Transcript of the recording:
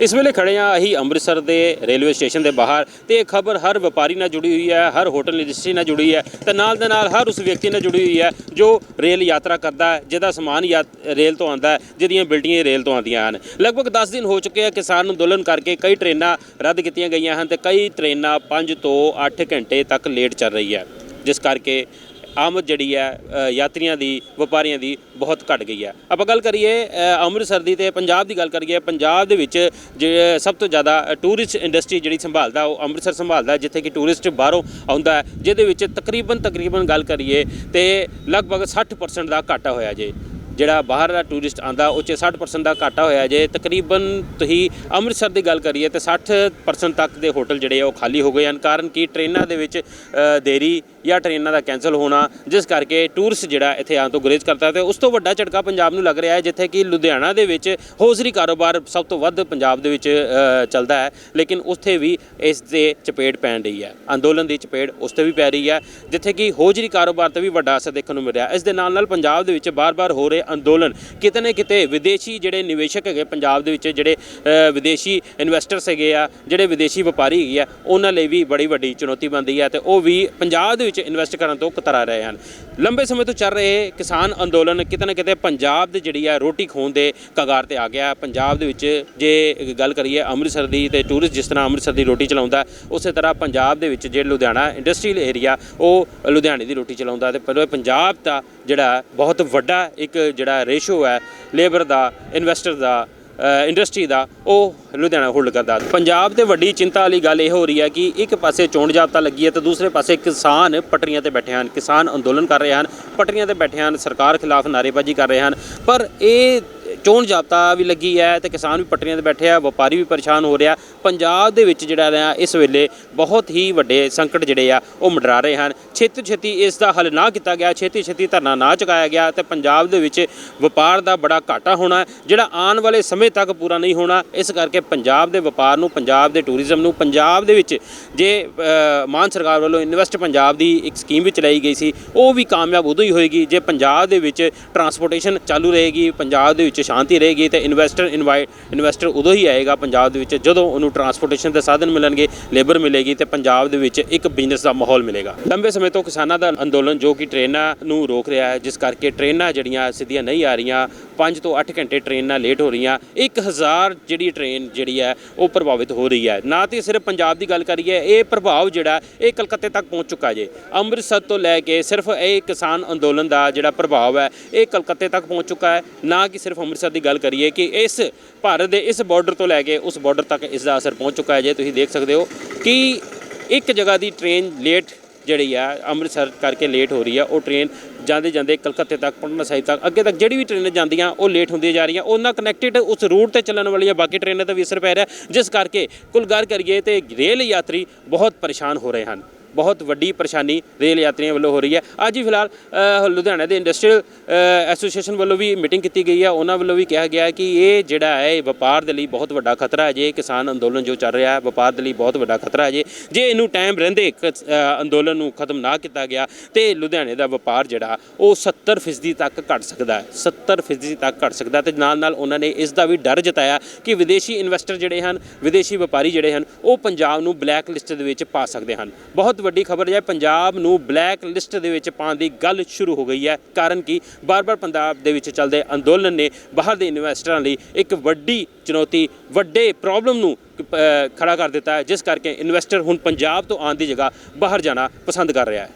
ਇਸ ਵੇਲੇ ਖੜੇ ਆ ਅਸੀਂ ਅੰਮ੍ਰਿਤਸਰ ਦੇ ਰੇਲਵੇ ਸਟੇਸ਼ਨ ਦੇ ਬਾਹਰ ਤੇ ਇਹ ਖਬਰ ਹਰ ਵਪਾਰੀ ਨਾਲ ਜੁੜੀ ਹੋਈ ਹੈ, ਹਰ ਹੋਟਲ ਇੰਡਸਟਰੀ ਨਾਲ ਜੁੜੀ ਹੈ ਤੇ ਨਾਲ ਦੇ ਨਾਲ ਹਰ ਉਸ ਵਿਅਕਤੀ ਨਾਲ ਜੁੜੀ ਹੋਈ ਹੈ ਜੋ ਰੇਲ ਯਾਤਰਾ ਕਰਦਾ ਹੈ, ਜਿਹਦਾ ਸਮਾਨ ਯਾ ਰੇਲ ਤੋਂ ਆਉਂਦਾ ਹੈ, ਜਿਹਦੀਆਂ ਬਿਲਡਿੰਗਾਂ ਰੇਲ ਤੋਂ ਆਉਂਦੀਆਂ ਹਨ। ਲਗਭਗ 10 ਦਿਨ ਹੋ ਚੁੱਕੇ ਆ ਕਿਸਾਨ ਅੰਦੋਲਨ ਕਰਕੇ ਕਈ ਟ੍ਰੇਨਾਂ ਰੱਦ ਕੀਤੀਆਂ ਗਈਆਂ ਹਨ ਤੇ ਕਈ ਟ੍ਰੇਨਾਂ 5 ਤੋਂ 8 ਘੰਟੇ ਤੱਕ ਲੇਟ ਚੱਲ ਰਹੀ ਹੈ, ਜਿਸ ਕਰਕੇ ਆਮਦ ਜਿਹੜੀ ਹੈ ਯਾਤਰੀਆਂ ਦੀ, ਵਪਾਰੀਆਂ ਦੀ ਬਹੁਤ ਘਟ ਗਈ ਹੈ। ਆਪਾਂ ਗੱਲ ਕਰੀਏ ਅੰਮ੍ਰਿਤਸਰ ਦੀ ਤੇ ਪੰਜਾਬ ਦੀ ਗੱਲ ਕਰੀਏ, ਪੰਜਾਬ ਦੇ ਵਿੱਚ ਜੇ ਸਭ ਤੋਂ ਜ਼ਿਆਦਾ ਟੂਰਿਸਟ ਇੰਡਸਟਰੀ ਜਿਹੜੀ ਸੰਭਾਲਦਾ, ਉਹ ਅੰਮ੍ਰਿਤਸਰ ਸੰਭਾਲਦਾ ਜਿੱਥੇ ਕਿ ਟੂਰਿਸਟ ਬਾਹਰੋਂ ਆਉਂਦਾ ਜਿਹਦੇ ਵਿੱਚ ਤਕਰੀਬਨ ਤਕਰੀਬਨ ਗੱਲ ਕਰੀਏ ਤੇ ਲਗਭਗ 60% ਦਾ ਘਾਟਾ ਹੋਇਆ ਜੇ। ਜਿਹੜਾ ਬਾਹਰ ਦਾ ਟੂਰਿਸਟ ਆਂਦਾ ਉਹ 'ਚ 60% ਦਾ ਘਾਟਾ ਹੋਇਆ ਜੇ। ਤਕਰੀਬਨ ਤੁਸੀਂ ਅੰਮ੍ਰਿਤਸਰ ਦੀ ਗੱਲ ਕਰੀਏ ਤੇ 60% ਤੱਕ ਦੇ ਹੋਟਲ ਜਿਹੜੇ ਆ, ਉਹ ਖਾਲੀ ਹੋ ਗਏ ਹਨ। ਕਾਰਨ ਕਿ? ਟ੍ਰੇਨਾਂ ਦੇ ਵਿੱਚ ਦੇਰੀ ਜਾਂ ਟ੍ਰੇਨਾਂ ਦਾ ਕੈਂਸਲ ਹੋਣਾ, ਜਿਸ ਕਰਕੇ ਟੂਰਿਸਟ ਜਿਹੜਾ ਇੱਥੇ ਆਉਣ ਤੋਂ ਗੁਰੇਜ਼ ਕਰਦਾ ਤੇ ਉਸ ਤੋਂ ਵੱਡਾ ਝਟਕਾ ਪੰਜਾਬ ਨੂੰ ਲੱਗ ਰਿਹਾ ਹੈ, ਜਿੱਥੇ ਕਿ ਲੁਧਿਆਣਾ ਦੇ ਵਿੱਚ ਹੌਜ਼ਰੀ ਕਾਰੋਬਾਰ ਸਭ ਤੋਂ ਵੱਧ ਪੰਜਾਬ ਦੇ ਵਿੱਚ ਚੱਲਦਾ ਹੈ। ਲੇਕਿਨ ਉੱਥੇ ਵੀ ਇਸ ਦੇ ਚਪੇੜ ਪੈਣ ਰਹੀ ਹੈ। ਅੰਦੋਲਨ ਦੀ ਚਪੇੜ ਉਸ ਤੇ ਵੀ ਪੈ ਰਹੀ ਹੈ, ਜਿੱਥੇ ਕਿ ਹੌਜ਼ਰੀ ਕਾਰੋਬਾਰ ਤੇ ਵੀ ਵੱਡਾ ਅਸਰ ਦੇਖਣ ਨੂੰ ਮਿਲ ਰਿਹਾ ਇਸ ਦੇ ਨਾਲ ਨਾਲ ਪੰਜਾਬ ਦੇ ਵਿੱਚ ਬਾਰ-ਬਾਰ ਹੋ ਰਹੇ ਅੰਦੋਲਨ। ਕਿਤੇ ਨਾ ਕਿਤੇ ਵਿਦੇਸ਼ੀ ਜਿਹੜੇ ਨਿਵੇਸ਼ਕ ਹੈਗੇ ਪੰਜਾਬ ਦੇ ਵਿੱਚ, ਜਿਹੜੇ ਵਿਦੇਸ਼ੀ ਇਨਵੈਸਟਰਸ ਹੈਗੇ ਆ, ਜਿਹੜੇ ਵਿਦੇਸ਼ੀ ਵਪਾਰੀ ਹੈਗੇ ਆ, ਉਹਨਾਂ ਲਈ ਵੀ ਬੜੀ ਵੱਡੀ ਚੁਣੌਤੀ ਬਣਦੀ ਹੈ ਤੇ ਉਹ ਵੀ ਪੰਜਾਬ ਦੇ ਵਿੱਚ ਇਨਵੈਸਟ ਕਰਨ ਤੋਂ ਕਤਰਾ ਰਹੇ ਹਨ। ਲੰਬੇ ਸਮੇਂ ਤੋਂ ਚੱਲ ਰਹੇ ਕਿਸਾਨ ਅੰਦੋਲਨ ਕਿਤੇ ਨਾ ਕਿਤੇ ਪੰਜਾਬ ਦੀ ਜਿਹੜੀ ਆ ਰੋਟੀ ਖੋਣ ਦੇ ਕਗਾਰ ਤੇ ਆ ਗਿਆ। ਪੰਜਾਬ ਦੇ ਵਿੱਚ ਜੇ ਗੱਲ ਕਰੀਏ ਅੰਮ੍ਰਿਤਸਰ ਦੀ ਤੇ ਟੂਰਿਸਟ ਜਿਸ ਤਰ੍ਹਾਂ ਅੰਮ੍ਰਿਤਸਰ ਦੀ ਰੋਟੀ ਚਲਾਉਂਦਾ, ਉਸੇ ਤਰ੍ਹਾਂ ਪੰਜਾਬ ਦੇ ਵਿੱਚ ਜੇ ਲੁਧਿਆਣਾ ਇੰਡਸਟਰੀਅਲ ਏਰੀਆ ਉਹ ਲੁਧਿਆਣੇ ਦੀ ਰੋਟੀ ਚਲਾਉਂਦਾ ਤੇ ਪਰ ਪੰਜਾਬ ਦਾ ਜਿਹੜਾ ਬਹੁਤ ਵੱਡਾ ਇੱਕ ਜਿਹੜਾ ਰੇਸ਼ੋ ਹੈ ਲੇਬਰ ਦਾ ਇਨਵੈਸਟਰ ਦਾ ਇੰਡਸਟਰੀ ਦਾ, ਉਹ ਲੁਧਿਆਣਾ ਹੋਲਡ ਕਰਦਾ। ਪੰਜਾਬ ਤੇ ਵੱਡੀ ਚਿੰਤਾ ਵਾਲੀ ਗੱਲ ਇਹ ਹੋ ਰਹੀ ਹੈ ਕਿ ਇੱਕ ਪਾਸੇ ਚੋਣ ਜਾਬਤਾ ਲੱਗੀ ਹੈ ਤੇ ਦੂਸਰੇ ਪਾਸੇ ਕਿਸਾਨ ਪਟਰੀਆਂ ਤੇ ਬੈਠੇ ਹਨ। ਕਿਸਾਨ ਅੰਦੋਲਨ ਕਰ ਰਹੇ ਹਨ, ਪਟਰੀਆਂ ਤੇ ਬੈਠੇ ਹਨ, ਸਰਕਾਰ ਖਿਲਾਫ ਨਾਅਰੇਬਾਜ਼ੀ ਕਰ ਰਹੇ ਹਨ। ਪਰ ਇਹ ਚੋਣ ਜਾਬਤਾ ਵੀ ਲੱਗੀ ਹੈ ਤੇ ਕਿਸਾਨ ਵੀ ਪਟਰੀਆਂ ਤੇ ਬੈਠੇ ਆ, ਵਪਾਰੀ ਵੀ ਪਰੇਸ਼ਾਨ ਹੋ ਰਿਹਾ। ਪੰਜਾਬ ਦੇ ਵਿੱਚ ਜਿਹੜਾ ਰਿਹਾ ਇਸ ਵੇਲੇ ਬਹੁਤ ਹੀ ਵੱਡੇ ਸੰਕਟ ਜਿਹੜੇ ਆ, ਉਹ ਮੰਡਰਾ ਰਹੇ ਹਨ। ਛੇਤੀ ਛੇਤੀ ਇਸ ਦਾ ਹੱਲ ਨਾ ਕੀਤਾ ਗਿਆ ਛੇਤੀ ਛੇਤੀ ਧਰਨਾ ਨਾ ਚੁਕਾਇਆ ਗਿਆ ਤੇ ਪੰਜਾਬ ਦੇ ਵਿੱਚ ਵਪਾਰ ਦਾ ਬੜਾ ਘਾਟਾ ਹੋਣਾ ਜਿਹੜਾ ਆਉਣ ਵਾਲੇ ਸਮੇਂ ਤੱਕ ਪੂਰਾ ਨਹੀਂ ਹੋਣਾ। ਇਸ ਕਰਕੇ ਪੰਜਾਬ ਦੇ ਵਪਾਰ ਨੂੰ, ਪੰਜਾਬ ਦੇ ਟੂਰਿਜ਼ਮ ਨੂੰ, ਪੰਜਾਬ ਦੇ ਵਿੱਚ ਜੇ ਮਾਨ ਸਰਕਾਰ ਵੱਲੋਂ ਇਨਵੈਸਟ ਪੰਜਾਬ ਦੀ ਇੱਕ ਸਕੀਮ ਵੀ ਚਲਾਈ ਗਈ ਸੀ, ਉਹ ਵੀ ਕਾਮਯਾਬ ਉਦੋਂ ਹੀ ਹੋਏਗੀ ਜੇ ਪੰਜਾਬ ਦੇ ਵਿੱਚ ਟਰਾਂਸਪੋਰਟੇਸ਼ਨ ਚਾਲੂ ਰਹੇਗੀ, ਪੰਜਾਬ ਦੇ ਵਿੱਚ ਸ਼ਾਂਤੀ ਰਹੇਗੀ ਤੇ ਇਨਵੈਸਟਰ ਇਨਵਾਈਟ ਇਨਵੈਸਟਰ ਉਦੋਂ ਹੀ ਆਏਗਾ ਪੰਜਾਬ ਦੇ ਵਿੱਚ ਜਦੋਂ ਉਹਨੂੰ ਟਰਾਂਸਪੋਰਟੇਸ਼ਨ ਦੇ ਸਾਧਨ ਮਿਲਣਗੇ ਲੇਬਰ ਮਿਲੇਗੀ ਤੇ ਪੰਜਾਬ ਦੇ ਵਿੱਚ ਇੱਕ ਬਿਜ਼ਨਸ ਦਾ ਮਾਹੌਲ ਮਿਲੇਗਾ। ਲੰਬੇ ਸਮੇਂ ਤੋਂ ਕਿਸਾਨਾਂ ਦਾ ਅੰਦੋਲਨ ਜੋ ਕਿ ਟ੍ਰੇਨਾਂ ਨੂੰ ਰੋਕ ਰਿਹਾ ਹੈ, ਜਿਸ ਕਰਕੇ ਟ੍ਰੇਨਾਂ ਜਿਹੜੀਆਂ ਸਿੱਧੀਆਂ ਨਹੀਂ ਆ ਰਹੀਆਂ 5 ਤੋਂ 8 ਘੰਟੇ ਟ੍ਰੇਨਾਂ ਲੇਟ ਹੋ ਰਹੀਆਂ 1000 ਜਿਹੜੀ ਟ੍ਰੇਨ ਜਿਹੜੀ ਹੈ ਉਹ ਪ੍ਰਭਾਵਿਤ ਹੋ ਰਹੀ ਹੈ। ਨਾ ਤੇ ਸਿਰਫ ਪੰਜਾਬ ਦੀ ਗੱਲ ਕਰੀਏ, ਇਹ ਪ੍ਰਭਾਵ ਜਿਹੜਾ ਇਹ ਕਲਕੱਤੇ ਤੱਕ ਪਹੁੰਚ ਚੁੱਕਾ ਜੇ। ਅੰਮ੍ਰਿਤਸਰ ਤੋਂ ਲੈ ਕੇ ਸਿਰਫ ਇਹ ਕਿਸਾਨ ਅੰਦੋਲਨ ਦਾ ਜਿਹੜਾ ਪ੍ਰਭਾਵ ਹੈ, ਇਹ ਕਲਕੱਤੇ ਤੱਕ ਪਹੁੰਚ ਚੁੱਕਾ ਹੈ, ਨਾ ਕਿ ਸਿਰਫ ਅੰਮ੍ਰਿਤਸਰ ਅੰਮ੍ਰਿਤਸਰ ਦੀ ਗੱਲ ਕਰੀਏ ਕਿ ਇਸ ਭਾਰਤ ਦੇ ਇਸ ਬਾਰਡਰ ਤੋਂ ਲੈ ਕੇ ਉਸ ਬਾਰਡਰ ਤੱਕ ਇਸ ਦਾ ਅਸਰ ਪਹੁੰਚ ਚੁੱਕਾ ਹੈ। ਜੇ ਤੁਸੀਂ ਦੇਖ ਸਕਦੇ ਹੋ ਕਿ ਇੱਕ ਜਗ੍ਹਾ ਦੀ ਟ੍ਰੇਨ ਲੇਟ ਜਿਹੜੀ ਆ, ਅੰਮ੍ਰਿਤਸਰ ਕਰਕੇ ਲੇਟ ਹੋ ਰਹੀ ਆ। ਉਹ ਟ੍ਰੇਨ ਜਾਂਦੇ ਜਾਂਦੇ ਕਲਕੱਤੇ ਤੱਕ, ਪਟਨਾ ਸਾਹਿਬ ਤੱਕ, ਅੱਗੇ ਤੱਕ ਜਿਹੜੀ ਵੀ ਟ੍ਰੇਨਾਂ ਜਾਂਦੀਆਂ, ਉਹ ਲੇਟ ਹੁੰਦੀਆਂ ਜਾ ਰਹੀਆਂ। ਉਹਨਾਂ ਕਨੈਕਟਡ ਉਸ ਰੂਟ ਤੇ ਚੱਲਣ ਵਾਲੀਆਂ ਬਾਕੀ ਟ੍ਰੇਨਾਂ ਤੇ ਵੀ ਅਸਰ ਪੈ ਰਿਹਾ। ਜਿਸ ਕਰਕੇ ਕੁੱਲ ਗੱਲ ਕਰੀਏ ਤੇ ਰੇਲ ਯਾਤਰੀ ਬਹੁਤ ਪਰੇਸ਼ਾਨ ਹੋ ਰਹੇ ਹਨ। ਬਹੁਤ ਵੱਡੀ ਪਰੇਸ਼ਾਨੀ ਰੇਲ ਯਾਤਰੀਆਂ ਵੱਲੋਂ ਹੋ ਰਹੀ ਹੈ। ਅੱਜ ਹੀ ਫਿਲਹਾਲ ਅ, ਲੁਧਿਆਣਾ ਦੇ ਇੰਡਸਟਰੀਅਲ ਐਸੋਸੀਏਸ਼ਨ ਵੱਲੋਂ ਵੀ ਮੀਟਿੰਗ ਕੀਤੀ ਗਈ ਹੈ। ਉਹਨਾਂ ਵੱਲੋਂ ਵੀ ਕਿਹਾ ਗਿਆ ਹੈ ਕਿ ਇਹ ਜਿਹੜਾ ਹੈ ਇਹ ਵਪਾਰ ਦੇ ਲਈ ਬਹੁਤ ਵੱਡਾ ਖਤਰਾ ਹੈ। ਜੇ ਕਿਸਾਨ ਅੰਦੋਲਨ ਜੋ ਚੱਲ ਰਿਹਾ ਹੈ ਵਪਾਰ ਦੇ ਲਈ ਬਹੁਤ ਵੱਡਾ ਖਤਰਾ ਹੈ। ਜੇ ਜੇ ਇਹਨੂੰ ਟਾਈਮ ਰਹਿੰਦੇ ਕ- ਅੰਦੋਲਨ ਨੂੰ ਖਤਮ ਨਾ ਕੀਤਾ ਗਿਆ ਤੇ ਲੁਧਿਆਣੇ ਦਾ ਵਪਾਰ ਜਿਹੜਾ ਉਹ 70% ਤੱਕ ਘਟ ਸਕਦਾ ਹੈ। 70% ਤੱਕ ਘਟ ਸਕਦਾ ਤੇ ਨਾਲ ਨਾਲ ਉਹਨਾਂ ਨੇ ਇਸ ਦਾ ਵੀ ਡਰ ਜਤਾਇਆ ਕਿ ਵਿਦੇਸ਼ੀ ਇਨਵੈਸਟਰ ਜਿਹੜੇ ਹਨ ਵਿਦੇਸ਼ੀ ਵਪਾਰੀ ਜਿਹੜੇ ਹਨ ਉਹ ਪੰਜਾਬ ਨੂੰ ਬਲੈਕ ਲਿਸਟ ਦੇ ਵਿੱਚ ਪਾ ਸਕਦੇ ਹਨ। ਬਹੁਤ ਵੱਡੀ ਖਬਰ ਹੈ ਪੰਜਾਬ ਨੂੰ ਬਲੈਕ ਲਿਸਟ ਦੇ ਵਿੱਚ ਪਾਉਣ ਦੀ ਗੱਲ ਸ਼ੁਰੂ ਹੋ ਗਈ ਹੈ। ਕਾਰਨ ਕਿ? ਬਾਰ-ਬਾਰ ਪੰਜਾਬ ਦੇ ਵਿੱਚ ਚੱਲਦੇ ਅੰਦੋਲਨ ਨੇ ਬਾਹਰ ਦੇ ਇਨਵੈਸਟਰਾਂ ਲਈ ਇੱਕ ਵੱਡੀ ਚੁਣੌਤੀ ਵੱਡੇ ਪ੍ਰੋਬਲਮ ਨੂੰ ਅ, ਖੜਾ ਕਰ ਦਿੱਤਾ ਹੈ ਜਿਸ ਕਰਕੇ ਇਨਵੈਸਟਰ ਹੁਣ ਪੰਜਾਬ ਤੋਂ ਆਉਣ ਦੀ ਜਗ੍ਹਾ ਬਾਹਰ ਜਾਣਾ ਪਸੰਦ ਕਰ ਰਿਹਾ ਹੈ।